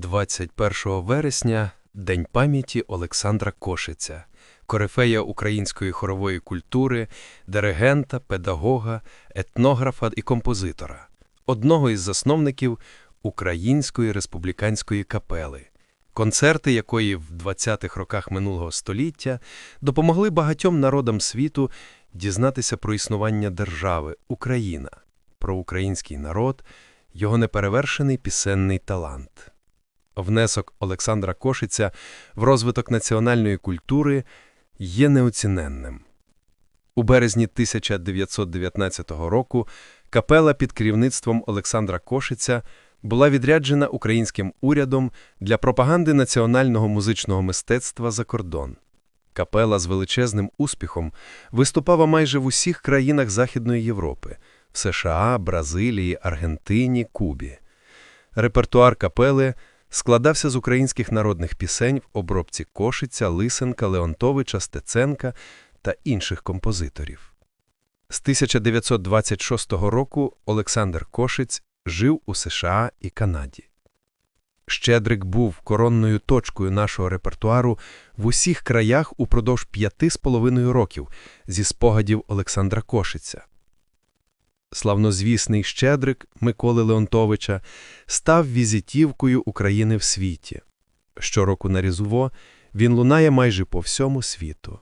21 вересня День пам'яті Олександра Кошиця, корифея української хорової культури, диригента, педагога, етнографа і композитора, одного із засновників Української республіканської капели, концерти якої в 20-х роках минулого століття допомогли багатьом народам світу дізнатися про існування держави Україна, про український народ, його неперевершений пісенний талант. Внесок Олександра Кошиця в розвиток національної культури є неоціненним. У березні 1919 року капела під керівництвом Олександра Кошиця була відряджена українським урядом для пропаганди національного музичного мистецтва за кордон. Капела з величезним успіхом виступала майже в усіх країнах Західної Європи – в США, Бразилії, Аргентині, Кубі. Репертуар капели складався з українських народних пісень в обробці Кошиця, Лисенка, Леонтовича, Стеценка та інших композиторів. З 1926 року Олександр Кошиць жив у США і Канаді. Щедрик був коронною точкою нашого репертуару в усіх краях упродовж п'яти з половиною років зі спогадів Олександра Кошиця. Славнозвісний Щедрик Миколи Леонтовича став візитівкою України в світі. Щороку на Різдво він лунає майже по всьому світу.